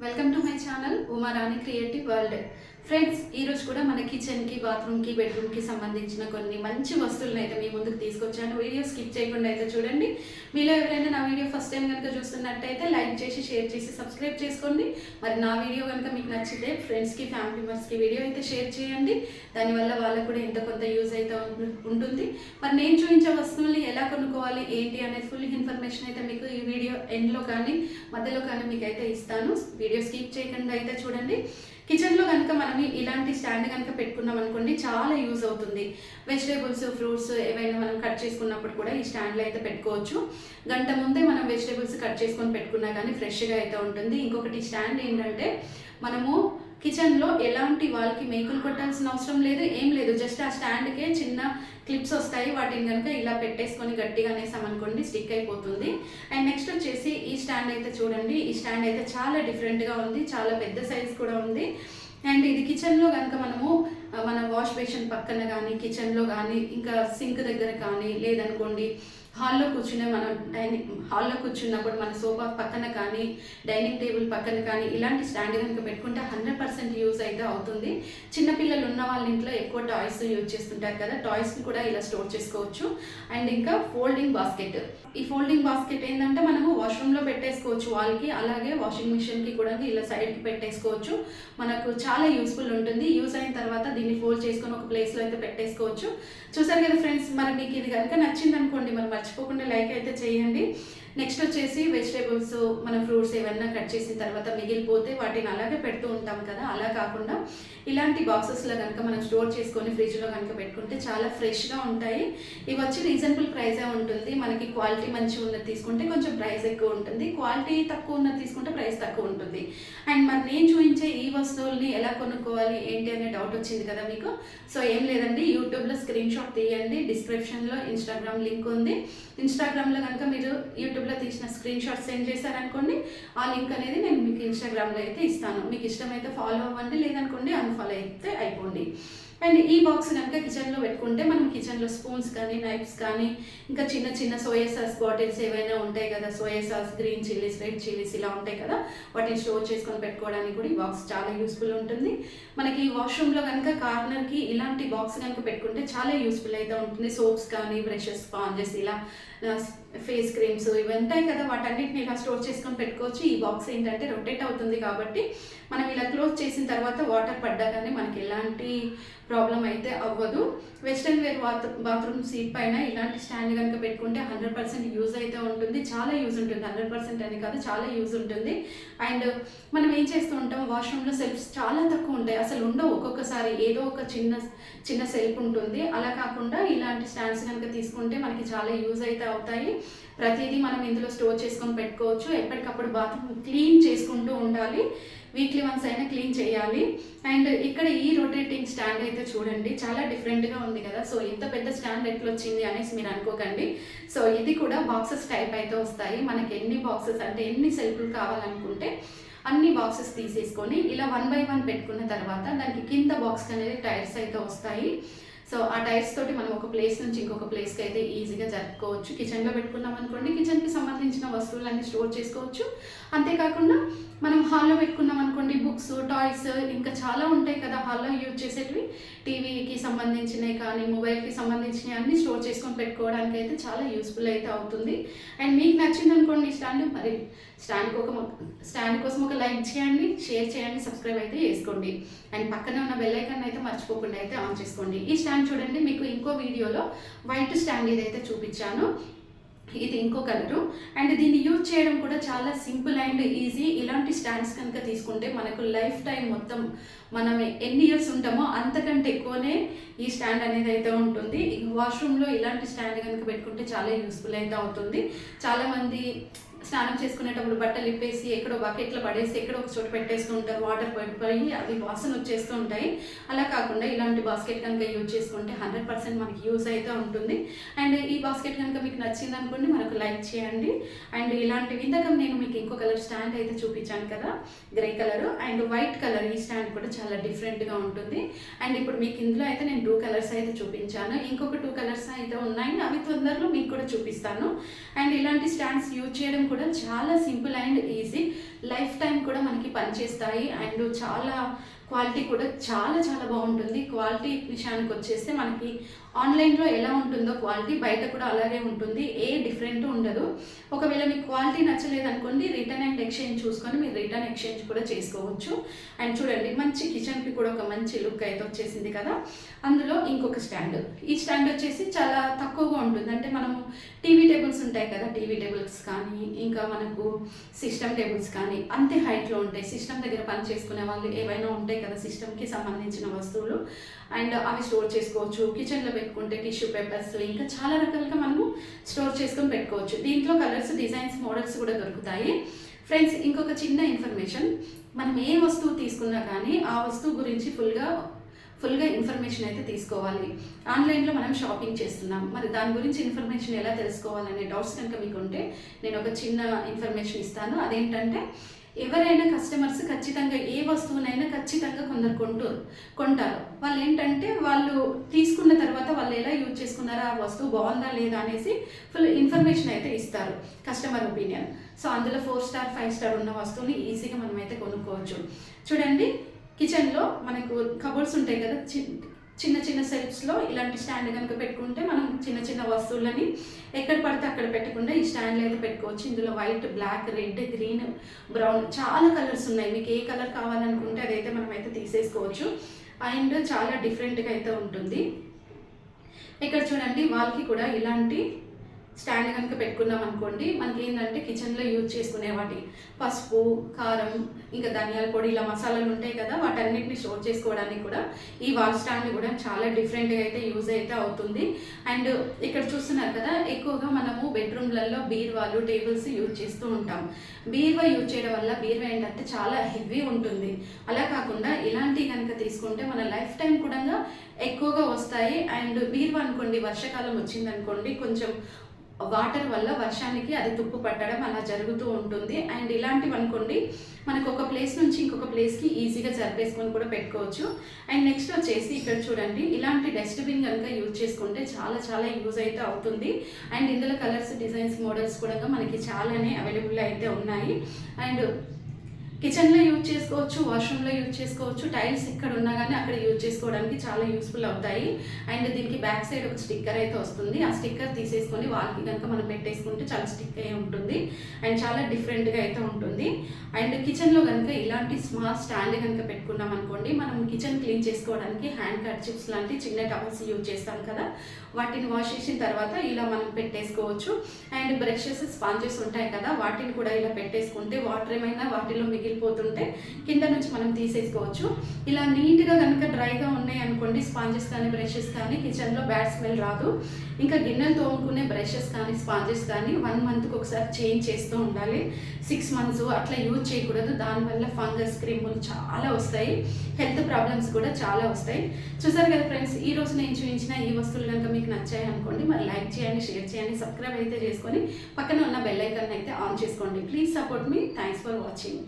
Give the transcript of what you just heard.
Welcome to my channel Umarani creative world friends ఈరోజు కూడా మన కిచెన్కి బాత్రూమ్కి బెడ్రూమ్కి సంబంధించిన కొన్ని మంచి వస్తువులను అయితే మీ ముందుకు తీసుకొచ్చాను. వీడియో స్కిప్ చేయకుండా అయితే చూడండి. మీలో ఎవరైనా నా వీడియో ఫస్ట్ టైం కనుక చూస్తున్నట్టయితే లైక్ చేసి షేర్ చేసి సబ్స్క్రైబ్ చేసుకోండి. మరి నా వీడియో కనుక మీకు నచ్చితే ఫ్రెండ్స్కి ఫ్యామిలీ మెంబర్స్కి వీడియో అయితే షేర్ చేయండి. దానివల్ల వాళ్ళకు కూడా ఎంత కొంత యూజ్ అయితే ఉంటుంది. మరి నేను చూపించే వస్తువుల్ని ఎలా కొనుక్కోవాలి ఏంటి అనేది ఫుల్ ఇన్ఫర్మేషన్ అయితే మీకు ఈ వీడియో ఎండ్లో కానీ మధ్యలో కానీ మీకు అయితే ఇస్తాను. వీడియో స్కిప్ చేయకుండా అయితే చూడండి. కిచెన్లో కనుక మనం ఇలాంటి స్టాండ్ కనుక పెట్టుకున్నాం అనుకోండి చాలా యూజ్ అవుతుంది. వెజిటేబుల్స్ ఫ్రూట్స్ ఏవైనా మనం కట్ చేసుకున్నప్పుడు కూడా ఈ స్టాండ్లో అయితే పెట్టుకోవచ్చు. గంట ముందే మనం వెజిటేబుల్స్ కట్ చేసుకొని పెట్టుకున్నా కానీ ఫ్రెష్గా అయితే ఉంటుంది. ఇంకొకటి స్టాండ్ ఏంటంటే మనము కిచెన్లో ఎలాంటి వాళ్ళకి మేకులు కొట్టాల్సిన అవసరం లేదు ఏం లేదు. జస్ట్ ఆ స్టాండ్కే చిన్న క్లిప్స్ వస్తాయి. వాటిని కనుక ఇలా పెట్టేసుకొని గట్టిగా అనేసామనుకోండి స్టిక్ అయిపోతుంది. అండ్ నెక్స్ట్ వచ్చేసి ఈ స్టాండ్ అయితే చూడండి. ఈ స్టాండ్ అయితే చాలా డిఫరెంట్గా ఉంది చాలా పెద్ద సైజ్ కూడా ఉంది. అండ్ ఇది కిచెన్లో కనుక మనము మన వాష్ బేసిన్ పక్కన కానీ కిచెన్లో కానీ ఇంకా సింక్ దగ్గర కానీ లేదనుకోండి హాల్లో కూర్చునే మనం డైనింగ్ హాల్లో కూర్చున్నప్పుడు మన సోఫా పక్కన కానీ డైనింగ్ టేబుల్ పక్కన కానీ ఇలాంటి స్టాండ్ కనుక పెట్టుకుంటే హండ్రెడ్ పర్సెంట్ యూజ్ అయితే అవుతుంది. చిన్నపిల్లలు ఉన్న వాళ్ళ ఇంట్లో ఎక్కువ టాయ్స్ యూజ్ చేస్తుంటారు కదా టాయ్స్ని కూడా ఇలా స్టోర్ చేసుకోవచ్చు. అండ్ ఇంకా ఫోల్డింగ్ బాస్కెట్. ఈ ఫోల్డింగ్ బాస్కెట్ ఏంటంటే మనము వాష్రూమ్లో పెట్టేసుకోవచ్చు వాళ్ళకి అలాగే వాషింగ్ మిషన్కి కూడా ఇలా సైడ్కి పెట్టేసుకోవచ్చు. మనకు చాలా యూస్ఫుల్ ఉంటుంది. యూజ్ అయిన తర్వాత దీన్ని ఫోల్డ్ చేసుకొని ఒక ప్లేస్లో అయితే పెట్టేసుకోవచ్చు. చూసారు కదా ఫ్రెండ్స్ మరి మీకు ఇది కనుక నచ్చింది అనుకోండి మరి మర్చిపోకుండా లైక్ అయితే చేయండి. నెక్స్ట్ వచ్చేసి వెజిటేబుల్స్ మన ఫ్రూట్స్ ఏమైనా కట్ చేసిన తర్వాత మిగిలిపోతే వాటిని అలాగే పెడుతూ ఉంటాం కదా. అలా కాకుండా ఇలాంటి బాక్సెస్లో కనుక మనం స్టోర్ చేసుకొని ఫ్రిడ్జ్లో కనుక పెట్టుకుంటే చాలా ఫ్రెష్గా ఉంటాయి. ఇవి వచ్చి రీజనబుల్ ప్రైజే ఉంటుంది. మనకి క్వాలిటీ మంచిగా ఉన్నది తీసుకుంటే కొంచెం ప్రైస్ ఎక్కువ ఉంటుంది. క్వాలిటీ తక్కువ ఉన్నది తీసుకుంటే ప్రైస్ తక్కువ ఉంటుంది. అండ్ మరి నేను చూపించే ఈ వస్తువుల్ని ఎలా కొనుక్కోవాలి ఏంటి అనే డౌట్ వచ్చింది కదా మీకు. సో ఏం లేదండి. యూట్యూబ్లో స్క్రీన్ షాట్ తీయండి. డిస్క్రిప్షన్లో ఇన్స్టాగ్రామ్ లింక్ ఉంది. ఇన్స్టాగ్రామ్లో కనుక మీరు యూట్యూబ్ యూట్యూబ్లో తీసిన స్క్రీన్ షాట్ సెండ్ చేశారనుకోండి ఆ లింక్ అనేది నేను మీకు ఇన్స్టాగ్రామ్లో అయితే ఇస్తాను. మీకు ఇష్టమైతే ఫాలో అవ్వండి లేదనుకోండి అన్ఫాలో అయితే అయిపోండి. అండ్ ఈ బాక్స్ కనుక కిచెన్లో పెట్టుకుంటే మనం కిచెన్లో స్పూన్స్ కానీ నైఫ్స్ కానీ ఇంకా చిన్న చిన్న సోయా సాస్ బాటిల్స్ ఏవైనా ఉంటాయి కదా soya sauce green chillies red chillies ఇలా ఉంటాయి కదా వాటిని స్టోర్ చేసుకొని పెట్టుకోవడానికి కూడా ఈ బాక్స్ చాలా యూస్ఫుల్ ఉంటుంది. మనకి వాష్రూమ్లో కనుక కార్నర్కి ఇలాంటి బాక్స్ కనుక పెట్టుకుంటే చాలా యూస్ఫుల్ అయితే ఉంటుంది. సోప్స్ కానీ బ్రషెస్ స్పాంజెస్ ఇలా ఫేస్ క్రీమ్స్ ఇవి ఉంటాయి కదా వాటన్నిటిని ఇలా స్టోర్ చేసుకొని పెట్టుకోవచ్చు. ఈ బాక్స్ ఏంటంటే రొటేట్ అవుతుంది కాబట్టి మనం ఇలా క్లోజ్ చేసిన తర్వాత వాటర్ పడ్డా కానీ మనకి ఎలాంటి ప్రాబ్లం అయితే అవ్వదు. Western ware bath bathroom seat పైన ఇలాంటి స్టాండ్ కనుక పెట్టుకుంటే హండ్రెడ్ పర్సెంట్ యూజ్ అయితే ఉంటుంది. చాలా యూజ్ ఉంటుంది. హండ్రెడ్ పర్సెంట్ అని కాదు చాలా యూజ్ ఉంటుంది. అండ్ మనం ఏం చేస్తూ ఉంటాం? వాష్రూమ్లో సెల్ఫ్స్ చాలా తక్కువ ఉంటాయి. అసలు ఉండవు. ఒక్కొక్కసారి ఏదో ఒక చిన్న చిన్న సెల్ఫ్ ఉంటుంది. అలా కాకుండా ఇలాంటి స్టాండ్స్ కనుక తీసుకుంటే మనకి చాలా యూజ్ అయితే అవుతాయి. ప్రతిదీ మనం ఇందులో స్టోర్ చేసుకొని పెట్టుకోవచ్చు. ఎప్పటికప్పుడు బాత్రూమ్ క్లీన్ చేసుకుంటూ ఉండాలి. వీక్లీ వన్స్ అయినా క్లీన్ చేయాలి. అండ్ ఇక్కడ ఈ రొటేటింగ్ స్టాండ్ అయితే చూడండి చాలా డిఫరెంట్గా ఉంది కదా. సో ఇంత పెద్ద స్టాండ్ ఎట్లా వచ్చింది అనేసి మీరు అనుకోకండి. సో ఇది కూడా బాక్సెస్ టైప్ అయితే వస్తాయి. మనకి ఎన్ని బాక్సెస్ అంటే ఎన్ని సెల్ఫ్లు కావాలనుకుంటే అన్ని బాక్సెస్ తీసేసుకొని ఇలా వన్ బై వన్ పెట్టుకున్న తర్వాత దానికి కింద బాక్స్ అనేది టైర్స్ అయితే వస్తాయి. సో ఆ టైర్స్ తోటి మనం ఒక ప్లేస్ నుంచి ఇంకొక ప్లేస్కి అయితే ఈజీగా జరుపుకోవచ్చు. కిచెన్లో పెట్టుకున్నాం అనుకోండి కిచెన్కి సంబంధించిన వస్తువులన్నీ స్టోర్ చేసుకోవచ్చు. అంతేకాకుండా మనం హాల్లో పెట్టుకున్నాం అనుకోండి బుక్స్ టాయ్స్ ఇంకా చాలా ఉంటాయి కదా హాల్లో యూజ్ చేసేటివి. టీవీకి సంబంధించినవి కానీ మొబైల్కి సంబంధించినవి అన్నీ స్టోర్ చేసుకొని పెట్టుకోవడానికి అయితే చాలా యూస్ఫుల్ అయితే అవుతుంది. అండ్ మీకు నచ్చింది అనుకోండి స్టాండ్ మరి స్టాండ్ ఒక స్టాండ్ కోసం ఒక లైక్ చేయండి షేర్ చేయండి సబ్స్క్రైబ్ అయితే చేసుకోండి. అండ్ పక్కనే ఉన్న బెల్ ఐకాన్ అయితే మర్చిపోకుండా అయితే ఆన్ చేసుకోండి. ఈ స్టాండ్ చూడండి మీకు ఇంకో వీడియోలో వైట్ స్టాండ్ ఏదైతే చూపించాను. ఇది ఇంకో కలరు. అండ్ దీన్ని యూజ్ చేయడం కూడా చాలా సింపుల్ అండ్ ఈజీ. ఇలాంటి స్టాండ్స్ కనుక తీసుకుంటే మనకు లైఫ్ టైం మొత్తం మనం ఎన్ని ఇయర్స్ ఉంటామో అంతకంటే ఎక్కువనే ఈ స్టాండ్ అనేది అయితే ఉంటుంది. వాష్రూమ్లో ఇలాంటి స్టాండ్ కనుక పెట్టుకుంటే చాలా యూస్ఫుల్ అయితే అవుతుంది. చాలామంది స్నానం చేసుకునేటప్పుడు బట్టలు ఇప్పేసి ఎక్కడో బకెట్లో పడేసి ఎక్కడో ఒక చోట పెట్టేస్తూ ఉంటారు. వాటర్ పడిపోయి అవి వాసన వచ్చేస్తూ ఉంటాయి. అలా కాకుండా ఇలాంటి బాస్కెట్ కనుక యూజ్ చేసుకుంటే హండ్రెడ్ పర్సెంట్ మనకి యూజ్ అయితే ఉంటుంది. అండ్ ఈ బాస్కెట్ కనుక మీకు నచ్చింది అనుకోండి మనకు లైక్ చేయండి. అండ్ ఇలాంటివి ఇందాక నేను మీకు ఇంకో కలర్ స్టాండ్ అయితే చూపించాను కదా grey colour. And white colour ఈ స్టాండ్ కూడా చాలా డిఫరెంట్గా ఉంటుంది. అండ్ ఇప్పుడు మీకు ఇందులో అయితే నేను టూ కలర్స్ అయితే చూపించాను. ఇంకొక టూ కలర్స్ అయితే ఉన్నాయి. అవి తొందరలో మీకు కూడా చూపిస్తాను. అండ్ ఇలాంటి స్టాండ్స్ యూజ్ చేయడం కూడా చాలా simple and easy. Life time కూడా మనకి పనిచేస్తాయి. అండ్ చాలా క్వాలిటీ కూడా చాలా చాలా బాగుంటుంది. క్వాలిటీ విషయానికి వచ్చేస్తే మనకి ఆన్లైన్లో ఎలా ఉంటుందో క్వాలిటీ బయట కూడా అలాగే ఉంటుంది. ఏ డిఫరెంట్ ఉండదు. ఒకవేళ మీకు క్వాలిటీ నచ్చలేదు అనుకోండి రిటర్న్ అండ్ ఎక్స్చేంజ్ చూసుకొని మీరు రిటర్న్ ఎక్స్చేంజ్ కూడా చేసుకోవచ్చు. అండ్ చూడండి మంచి కిచెన్కి కూడా ఒక మంచి లుక్ అయితే వచ్చేసింది కదా. అందులో ఇంకొక స్టాండ్. ఈ స్టాండ్ వచ్చేసి చాలా తక్కువగా ఉంటుంది. అంటే మనము టీవీ టేబుల్స్ ఉంటాయి కదా టీవీ టేబుల్స్ కానీ ఇంకా మనకు సిస్టమ్ టేబుల్స్ కానీ అంతే హైట్లో ఉంటాయి. సిస్టమ్ దగ్గర పని చేసుకునే వాళ్ళు ఏవైనా ఉంటాయి కదా సిస్టమ్కి సంబంధించిన వస్తువులు. అండ్ అవి స్టోర్ చేసుకోవచ్చు. కిచెన్లో పెట్టుకుంటే టిష్యూ పేపర్స్ ఇంకా చాలా రకాలుగా మనము స్టోర్ చేసుకొని పెట్టుకోవచ్చు. దీంట్లో కలర్స్ డిజైన్స్ మోడల్స్ కూడా దొరుకుతాయి. ఫ్రెండ్స్ ఇంకొక చిన్న ఇన్ఫర్మేషన్. మనం ఏ వస్తువు తీసుకున్నా కానీ ఆ వస్తువు గురించి ఫుల్గా ఫుల్గా ఇన్ఫర్మేషన్ అయితే తీసుకోవాలి. ఆన్లైన్లో మనం షాపింగ్ చేస్తున్నాం. మరి దాని గురించి ఇన్ఫర్మేషన్ ఎలా తెలుసుకోవాలనే డౌట్స్ కనుక మీకు ఉంటే నేను ఒక చిన్న ఇన్ఫర్మేషన్ ఇస్తాను. అదేంటంటే ఎవరైనా కస్టమర్స్ ఖచ్చితంగా ఏ వస్తువునైనా ఖచ్చితంగా కొందరు కొంటారు కొంటారు. వాళ్ళు ఏంటంటే వాళ్ళు తీసుకున్న తర్వాత వాళ్ళు ఎలా యూజ్ చేసుకున్నారో ఆ వస్తువు బాగుందా లేదా అనేసి ఫుల్ ఇన్ఫర్మేషన్ అయితే ఇస్తారు. కస్టమర్ ఒపీనియన్ సో అందులో ఫోర్ స్టార్ ఫైవ్ స్టార్ ఉన్న వస్తువుని ఈజీగా మనం అయితే కొనుక్కోవచ్చు. చూడండి కిచెన్లో మనకు కబోర్డ్స్ ఉంటాయి కదా చి- చిన్న చిన్న సెల్ఫ్స్లో ఇలాంటి స్టాండ్ కనుక పెట్టుకుంటే మనం చిన్న చిన్న వస్తువులని ఎక్కడ పడితే అక్కడ పెట్టకుండా ఈ స్టాండ్లో అయితే పెట్టుకోవచ్చు. ఇందులో white black red green brown చాలా కలర్స్ ఉన్నాయి. మీకు ఏ కలర్ కావాలనుకుంటే అదైతే మనం అయితే తీసేసుకోవచ్చు. అండ్ చాలా డిఫరెంట్గా అయితే ఉంటుంది. ఇక్కడ చూడండి వాళ్ళకి కూడా ఇలాంటి స్టాండ్ కనుక పెట్టుకున్నాం అనుకోండి మనకి ఏంటంటే కిచెన్లో యూజ్ చేసుకునే వాటి పసుపు కారం ఇంకా ధనియాల పొడి ఇలా మసాలాలు ఉంటాయి కదా వాటన్నిటిని స్టోర్ చేసుకోవడానికి కూడా ఈ వాల్ స్టాండ్ కూడా చాలా డిఫరెంట్గా అయితే యూజ్ అయితే అవుతుంది. అండ్ ఇక్కడ చూస్తున్నారు కదా ఎక్కువగా మనము బెడ్రూమ్లలో బీర్వాలు టేబుల్స్ యూజ్ చేస్తూ ఉంటాం. బీర్వా యూజ్ చేయడం వల్ల బీర్వా ఏంటంటే చాలా హెవీ ఉంటుంది. అలా కాకుండా ఇలాంటివి కనుక తీసుకుంటే మన లైఫ్ టైం కూడా ఎక్కువగా వస్తాయి. అండ్ బీర్వా అనుకోండి వర్షాకాలం వచ్చిందనుకోండి కొంచెం వాటర్ వల్ల వర్షానికి అది తుప్పు పట్టడం అలా జరుగుతూ ఉంటుంది. అండ్ ఇలాంటివి అనుకోండి మనకు ఒక ప్లేస్ నుంచి ఇంకొక ప్లేస్కి ఈజీగా జరిపేసుకొని కూడా పెట్టుకోవచ్చు. అండ్ నెక్స్ట్ వచ్చేసి ఇక్కడ చూడండి ఇలాంటి డస్ట్బిన్ కనుక యూజ్ చేసుకుంటే చాలా చాలా యూజ్ అయితే అవుతుంది. అండ్ ఇందులో కలర్స్ డిజైన్స్ మోడల్స్ కూడా మనకి చాలానే అవైలబుల్ అయితే ఉన్నాయి. అండ్ కిచెన్లో యూజ్ చేసుకోవచ్చు వాష్రూమ్లో యూజ్ చేసుకోవచ్చు టైల్స్ ఇక్కడ ఉన్నా కానీ అక్కడ యూజ్ చేసుకోవడానికి చాలా యూస్ఫుల్ అవుతాయి. అండ్ దీనికి బ్యాక్ సైడ్ ఒక స్టిక్కర్ అయితే వస్తుంది. ఆ స్టిక్కర్ తీసేసుకొని వాళ్ళకి కనుక మనం పెట్టేసుకుంటే చాలా స్టిక్ అయి ఉంటుంది. అండ్ చాలా డిఫరెంట్గా అయితే ఉంటుంది. అండ్ కిచెన్లో కనుక ఇలాంటి స్మాల్ స్టాండ్ కనుక పెట్టుకున్నాం అనుకోండి మనం కిచెన్ క్లీన్ చేసుకోవడానికి హ్యాండ్ కట్ చిప్స్ లాంటి చిన్న టవల్స్ యూజ్ చేస్తాం కదా. వాటిని వాష్ చేసిన తర్వాత ఇలా మనం పెట్టేసుకోవచ్చు. అండ్ బ్రషెస్ స్పాంజెస్ ఉంటాయి కదా వాటిని కూడా ఇలా పెట్టేసుకుంటే వాటర్ ఏమైనా వాటిలో పగిలిపోతుంటే కింద నుంచి మనం తీసేసుకోవచ్చు. ఇలా నీట్గా కనుక డ్రైగా ఉన్నాయి అనుకోండి స్పాంజెస్ కానీ బ్రషెస్ కానీ కిచెన్లో బ్యాడ్ స్మెల్ రాదు. ఇంకా గిన్నెలు తోముకునే బ్రషెస్ కానీ స్పాంజెస్ కానీ వన్ మంత్కి ఒకసారి చేంజ్ చేస్తూ ఉండాలి. సిక్స్ మంత్స్ అట్లా యూజ్ చేయకూడదు. దానివల్ల ఫంగస్ క్రిములు చాలా వస్తాయి. హెల్త్ ప్రాబ్లమ్స్ కూడా చాలా వస్తాయి. చూసారు కదా ఫ్రెండ్స్ ఈ రోజు నేను చూపించిన ఈ వస్తువులు కనుక మీకు నచ్చాయి అనుకోండి మరి లైక్ చేయండి షేర్ చేయండి సబ్స్క్రైబ్ అయితే చేసుకొని పక్కన ఉన్న బెల్ ఐకాన్ అయితే ఆన్ చేసుకోండి. Please support me. Thanks for watching.